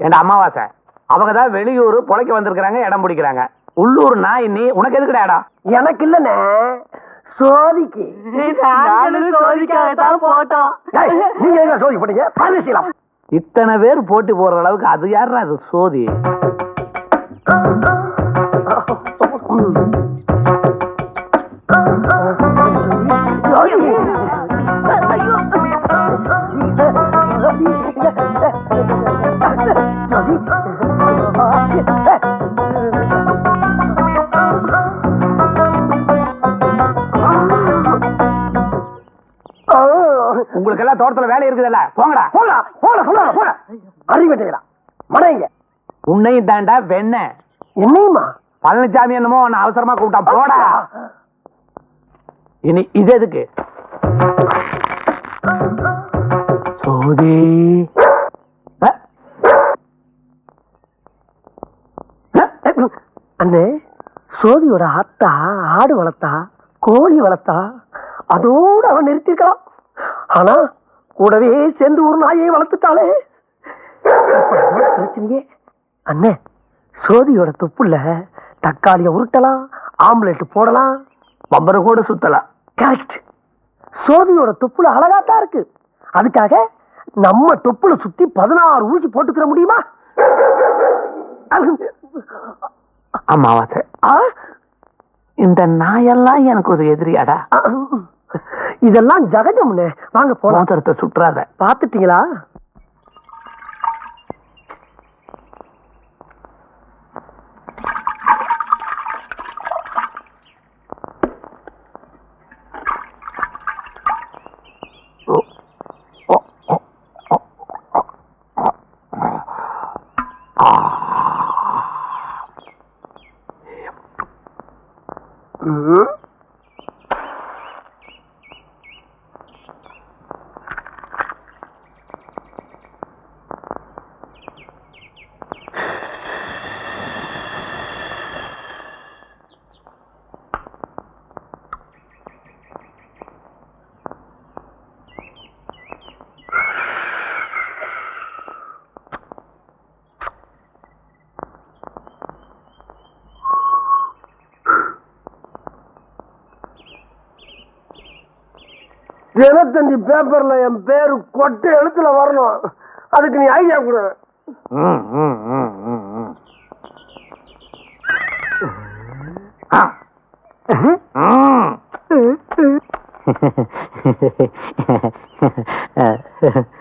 என் அமாவாசை அவங்க தான் வெளியூர் பொழைக்க வந்திருக்கிறாங்க இடம் பிடிக்கிறாங்க உள்ளூர் நாய் நீ உனக்கு எதுக்குடா இடம் எனக்கு இல்லண்ணே சோதிக்கு போட்டோம் நீங்க எங்க சோதி பண்ணீங்க பரிசீலம் இத்தனை பேர் போட்டி போடுற அளவுக்கு அது யாருடா அது சோதி உங்களுக்கு எல்லாம் தோட்டத்துல வேலை இருக்குதுல்ல போங்கடா. போடா போட சொல்ல போட அறிவிட்டுங்களா மடைங்க உன்னையும் தாண்டா வெண்ண. என்னையுமா? பழனிசாமி என்னமோ உன்னை அவசரமா கூப்பிட்டான். போடா. இனி இது எதுக்கு? சோதி? அண்ணே சோதியோட அத்தா ஆடு வளர்த்தா கோழி வளர்த்தா அதோட அவன் நிறுத்திருக்கலாம் ஆனா கூடவே சேர்ந்து ஒரு நாயை வளர்த்துட்டாளே. பிரச்சனையே. அண்ணே சோதியோட தொப்புல தக்காளிய உருட்டலாம் ஆம்லெட் போடலாம் பம்பர கூட சுத்தலாம். கரெக்ட் சோதியோட தொப்புல அழகாத்தான் இருக்கு. அதுக்காக நம்ம தொப்புல சுத்தி பதினாறு ஊசி போட்டுக்கிற முடியுமா? அமாவாசை ஆ? இந்த நாயெல்லாம் எனக்கு ஒரு எதிரியாடா. இதெல்லாம் ஜகஜம்னு. வாங்க போலாம். சுற்றாத பாத்துட்டீங்களா தினத்தந்தி பேப்பர்ல என் பேரு கொட்டை எழுத்துல வரணும் அதுக்கு நீ ஐடியா கொடு ம், ம், ம், ம், ம். ஆ.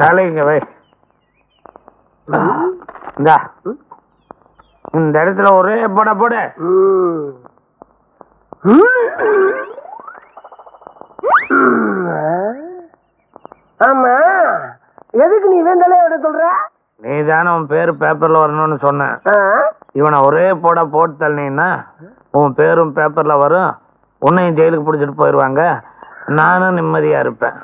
தலைங்க வை. இந்தா. இந்த இடத்துல ஒரே போட போடு. ஆமா. எதுக்கு நீ வேண்டலே விட சொல்ற? நீ தானே உன் பேரு பேப்பர்ல வரணும்னு சொன்ன? இவனை ஒரே போட போட்டு தள்ளினீன்னா உன் பேரும் பேப்பர்ல வரும். உன்னையும் ஜெயிலுக்கு பிடிச்சிட்டு போயிடுவாங்க நானும் நிம்மதியா இருப்பேன்.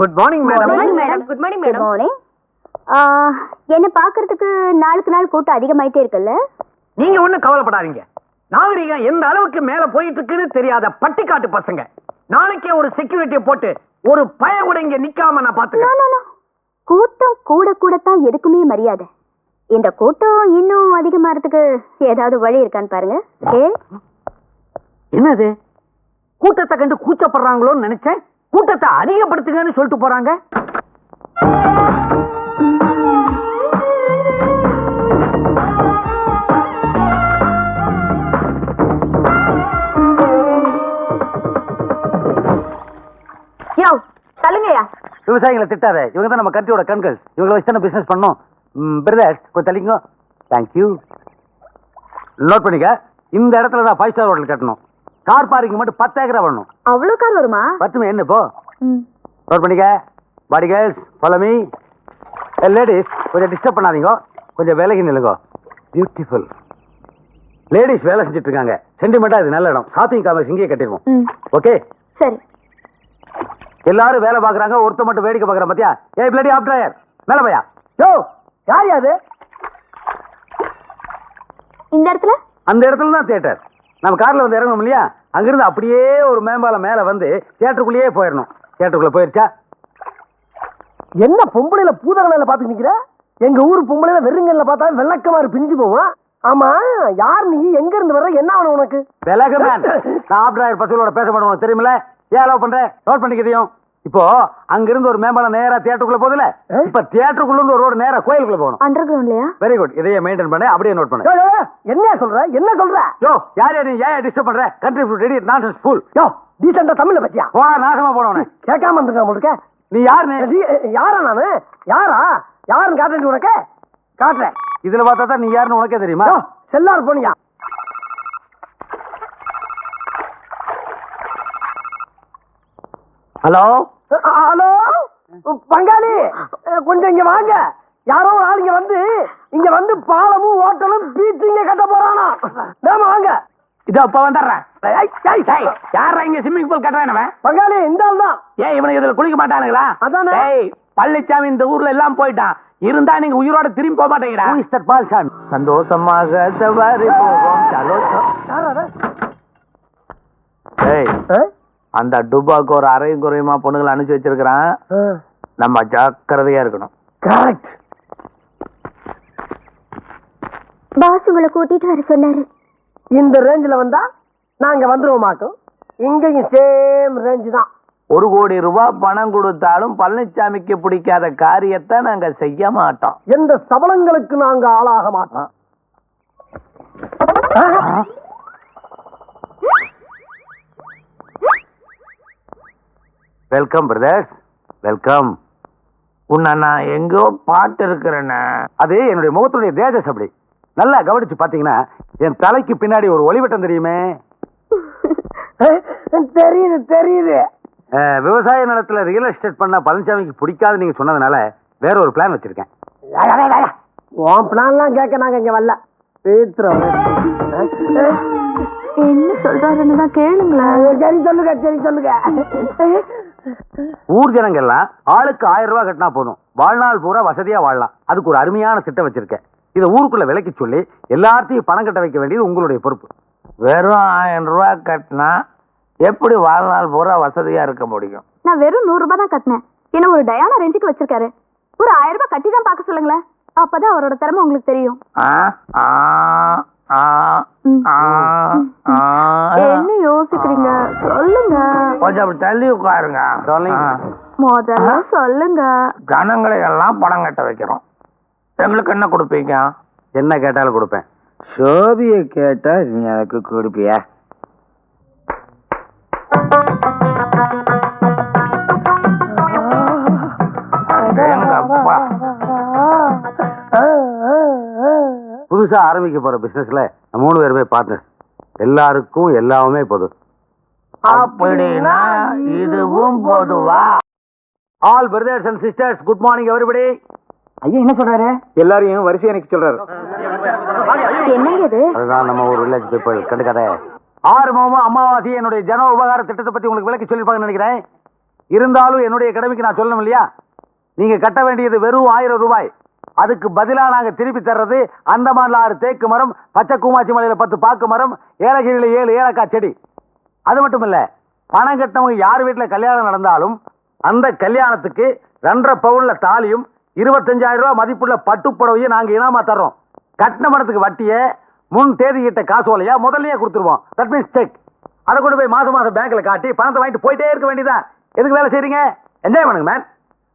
Good morning madam madam good morning madam morning என்ன பார்க்கறதுக்கு நாளுக்கு நாள் கூட்டம் அதிகமாயிட்டே இருக்குல்ல? நீங்க ஒண்ணும் கவலைப்படாதீங்க. நாகரிகம் எந்த அளவுக்கு மேல போயிட்டு இருக்குன்னு தெரியாத பட்டிக்காட்டு பசங்க. நாளைக்கே ஒரு செக்யூரிட்டியை போட்டு ஒரு பய கூட இங்க நிக்காம நான் பாத்துக்கிறேன். கூட்டம் கூட கூடத்தான் எதுக்குமே மரியாதை. இந்த கூட்டம் இன்னும் அதிகமாறதுக்கு ஏதாவது வழி இருக்கான்னு பாருங்க. ஏ என்னது? கூட்டத்தை கண்டு கூச்சப்படுறாங்களோன்னு நினைச்சேன். கூட்டத்தை அதிகப்படுத்துங்கன்னு சொல்லிட்டு போறாங்க. விவசாயிகளை திட்டாத. இவங்க தான் நம்ம கண்ட்ரியோட கண்கள். இவங்களை வச்சு தானே பிசினஸ் பண்ணோம். பிரதர்ஸ் கொஞ்சம் தள்ளிங்க தேங்க்யூ நோட் பண்ணிக்க. இந்த இடத்துல தான் ஃபைவ் ஸ்டார் ஹோட்டல் கட்டணும். கார் பார்க்கிங் மட்டும் பத்து ஏக்கரா பண்ணணும் அவ்வளோ கார் வருமா? பத்துமே என்ன இப்போ? நோட் பண்ணிக்க. Body girls follow me ladies கொஞ்சம் டிஸ்டர்ப் பண்ணாதீங்க. கொஞ்சம் விலகி நில்லுங்க. பியூட்டிஃபுல் லேடிஸ் வேலை செஞ்சுட்டு இருக்காங்க. சென்டிமெண்டா இது நல்ல இடம். ஷாப்பிங் காம்ப்ளெக்ஸ் இங்கேயே கட்டிடுவோம் ஓகே சரி. எல்லாரும் வேலை பார்க்கறாங்க ஒருத்த மட்டும் வேடிக்கை பார்க்கறான் பாத்தியா? ஏய் பிளடி ஆஃப் டிரையர் மேல பையா யோ யார் அது? இந்த இடத்துல? அந்த இடத்துல தான் தியேட்டர் நம்ம கார்ல வந்து இறங்கணும் இல்லையா? அங்கிருந்து அப்படியே ஒரு மேம்பாலம் மேல வந்து தியேட்டருக்குள்ளேயே போயிடணும் தியேட்டருக்குள்ள போயிருச்சா? என்ன பொம்பளையில பூதகனையில பாத்துக்கு நிக்கிற? எங்க ஊர் பொம்பளையில வெறுங்கல்ல பார்த்தா வெள்ளக்கமாறு பிஞ்சு போவோம் ஆமா யார் நீ? எங்க இருந்து வர்ற? என்ன ஆகணும் உனக்கு? விலகு நான் ஆஃப் டிரைவர் பசங்களோட பேச மாட்டேன் உனக்கு தெரியுமில்ல? ஏன் அலோவ் பண்றேன் நோட் பண்ணிக்கிறதையும் இப்போ அங்கிருந்து ஒரு மேம்பாலம் நேரா தியேட்டருக்குள்ள போகுதுல இப்ப தியேட்டருக்குள்ள இருந்து ஒரு ரோடு நேரா கோயிலுக்குள்ள போகணும். அண்டர் கிரவுண்ட்லயா வெரி குட் இதையே மெயின்டைன் பண்ணு அப்படியே நோட் பண்ணு. என்ன சொல்ற? என்ன சொல்ற? யோ யார் யார் நீ ஏன் டிஸ்டர்ப் பண்ற? கண்ட்ரி ரெடி நான்சென்ஸ் ஸ்கூல் யோ டீசெண்டா தமிழ்ல பத்தியா போடா நாசமா போனவனே கேட்காம இருந்திருக்கா உங்களுக்கு நீ நீ, யாரா நானு? யாரா? யாருன்னு காட்டுறேன் உனக்கு. காட்டுறேன். இதுல பார்த்தா தான் நீ யாருன்னு உனக்கே தெரியுமா? செல்லார் போனியா? ஹலோ? ஹலோ? பங்காளி கொஞ்சம் இங்க வாங்க. யாரோ ஒரு ஆளுங்க வந்து இங்க வந்து பாலமும் ஹோட்டலும் பீச்சிங்க கட்ட போறானா? நாம வாங்க. இதோ இப்ப வந்துடுறேன். யாரா இங்க ஸ்விம்மிங் பூல் கட்டுறானவன் பங்காளி இந்த ஆள் தான். ஏன் இவனுக்கு இதுல குளிக்க மாட்டானுங்களா? அதானே. பழனிசாமி இந்த ஊர்ல எல்லாம் போயிட்டான். இருந்தா நீங்க உயிரோட திரும்பி போக மாட்டேங்கிறா that பால்சாமி? சந்தோஷமாக சவாரி போவோம். அது? ஏய்? அந்த டுபாக்கு ஒரு அரையும் குறையுமா பொண்ணுங்களை அனுப்பிச்சு வச்சிருக்கிறான். நம்ம ஜாக்கிரதையா இருக்கணும். கரெக்ட் பாஸ் உங்களை கூட்டிட்டு வர சொன்னாரு. இந்த ரேஞ்சில வந்தா நாங்க வந்துருவோம் மாட்டோம் இங்கேயும் சேம் ரேஞ்ச் தான். ஒரு கோடி ரூபாய் பணம் கொடுத்தாலும் பழனிசாமிக்கு பிடிக்காத காரியத்தை நாங்க செய்ய மாட்டோம். எந்த சபலங்களுக்கு நாங்க ஆளாக மாட்டோம். வெல்கம் பிரதர்ஸ் வெல்கம் உன்னை நான் எங்கோ பாட்டு இருக்கிறேன்னு அது என்னுடைய முகத்துடைய தேஜஸ் அப்படி. நல்லா கவனிச்சு பாத்தீங்கன்னா என் தலைக்கு பின்னாடி ஒரு ஒளிவட்டம் தெரியுமே? தெரியுது தெரியுது. விவசாய நிலத்துல ரியல் எஸ்டேட் பண்ண பழனிசாமிக்கு பிடிக்காது நீங்க சொன்னதுனால வேற ஒரு பிளான் வச்சிருக்கேன். உன் பிளான்லாம் கேட்க நாங்க இங்க வரல. என்ன சொல்றாருன்னு தான் கேளுங்களேன். சரி சொல்லுங்க சரி சொல்லுங்க. ஊர் ஜனங்க எல்லாம் ஆளுக்கு ஆயிரம் ரூபாய் கட்டினா போதும். வாழ்நாள் பூரா வசதியா வாழலாம். அதுக்கு ஒரு அருமையான திட்டம் வச்சிருக்கேன். இதை ஊருக்குள்ள விலைக்கு சொல்லி எல்லார்த்தையும் பணம் கட்ட வைக்க வேண்டியது உங்களுடைய பொறுப்பு. வெறும் ஆயிரம் ரூபாய் கட்டினா எப்படி வாழ்நாள் பூரா வசதியா இருக்க முடியும்? நான் வெறும் நூறு ரூபாய் தான் கட்டினேன். என்ன ஒரு டயானா ரேஞ்சுக்கு வச்சிருக்காரு. ஒரு ஆயிரம் ரூபாய் கட்டி தான் பார்க்க சொல்லுங்களேன். அப்பதான் அவரோட திறமை உங்களுக்கு தெரியும். என்ன யோசிக்கிறீங்க? சொல்லுங்க. கொஞ்சம் அப்படி தள்ளி உட்காருங்க. ஆ. முதல்ல சொல்லுங்க. ஜனங்களை எல்லாம் பணம் கட்ட வைக்கிறோம். எங்களுக்கு என்ன கொடுப்பீங்க? என்ன கேட்டாலும் கொடுப்பேன். சோபிய கேட்டா நீ எனக்கு கொடுப்பியா? புதுசா ஆரம்பிக்க போற பிசினஸ்ல மூணு பேருமே பார்ட்னர் எல்லாருக்கும் எல்லாமே பொது அப்படின்னா இதுவும் பொதுவா? All brothers and sisters good morning everybody ஐயா என்ன சொல்றாரு? எல்லாரையும் வரிசை எனக்கு சொல்றாரு. என்னங்க இது? அதுதான் நம்ம ஒரு வில்லேஜ் பீப்புள் கண்டுக்காத. ஆறுமுகமும் அமாவாசை என்னுடைய ஜன உபகார திட்டத்தை பத்தி உங்களுக்கு விளக்கி சொல்லிருப்பாங்கன்னு நினைக்கிறேன். இருந்தாலும் என்னுடைய கடமைக்கு நான் சொல்லணும் இல்லையா? நீங்க கட்ட வேண்டியது வெறும் ஆயிரம் ரூபாய். அதுக்கு பதிலாக நாங்கள் திருப்பி தர்றது அந்தமான்ல ஆறு தேக்கு மரம் பச்சை கூமாச்சி மலையில் பத்து பாக்கு மரம் ஏலகிரியில் ஏழு ஏலக்காய் செடி. அது மட்டும் இல்லை பணம் கட்டவங்க யார் வீட்டில் கல்யாணம் நடந்தாலும் அந்த கல்யாணத்துக்கு ரெண்டரை பவுனில் தாலியும் இருபத்தஞ்சாயிரம் ரூபா மதிப்புள்ள பட்டு புடவையும் நாங்க இனாமா தர்றோம். கட்டின மரத்துக்கு வட்டியை முன் தேதி கிட்ட காசோலையா முதல்லயே கொடுத்துருவோம். தட் மீன்ஸ் செக் அதை கொண்டு போய் மாதம் மாதம் பேங்க்கில் காட்டி பணத்தை வாங்கிட்டு போயிட்டே இருக்க வேண்டியதான் எதுக்கு வேலை செய்கிறீங்க என்ஜாய் பண்ணுங்க மேன்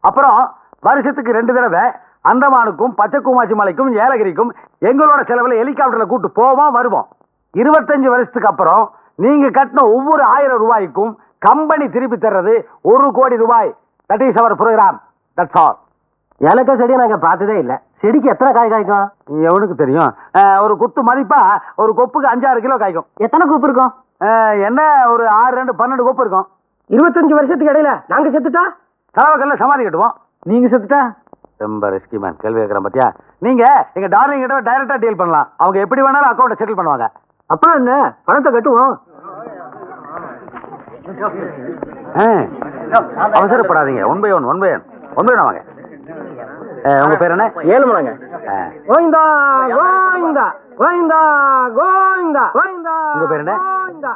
அப்புறம் வருஷத்துக்கு ரெண்டு தடவை அந்தமானுக்கும் பச்சைக்குமாச்சி மலைக்கும் ஏலகிரிக்கும் எங்களோட செலவுல ஹெலிகாப்டர்ல கூட்டு போவோம் வருவோம். இருபத்தஞ்சு வருஷத்துக்கு அப்புறம் நீங்க கட்டின ஒவ்வொரு ஆயிரம் ரூபாய்க்கும் கம்பெனி திருப்பி தர்றது ஒரு கோடி ரூபாய். That is our program that's all ஏலக்காய் செடியை நாங்க பார்த்ததே இல்ல. செடிக்கு எத்தனை காய் காய்க்கும்? எவனுக்கு தெரியும்? ஒரு குத்து மதிப்பா ஒரு கொப்புக்கு அஞ்சாறு கிலோ காய்க்கும். எத்தனை கூப்பு இருக்கும்? என்ன ஒரு ஆறு ரெண்டு பன்னெண்டு கோப்பு இருக்கும். இருபத்தஞ்சு வருஷத்துக்கு இடையில நாங்க செத்துட்டா? தலைவக்கல்ல சமாதி கட்டுவோம். நீங்க செத்துட்டா? ரொம்ப ரிஸ்கி மேன் கேள்வி கேட்கறேன் பாத்தியா? நீங்க எங்க டார்லிங் கிட்ட டைரக்டா டீல் பண்ணலாம். அவங்க எப்படி வேணாலும் அக்கௌண்ட்டை செட்டில் பண்ணுவாங்க. அப்புறம் என்ன? பணத்தை கட்டுவோம். அவசரப்படாதீங்க. One by one one by one one by one வாங்க. உங்க பேர் என்ன? ஏழு மணங்க அஹ், கோவிந்தா கோவிந்தா கோவிந்தா கோவிந்தா கோவிந்தா. உங்க பேர் என்ன? கோவிந்தா.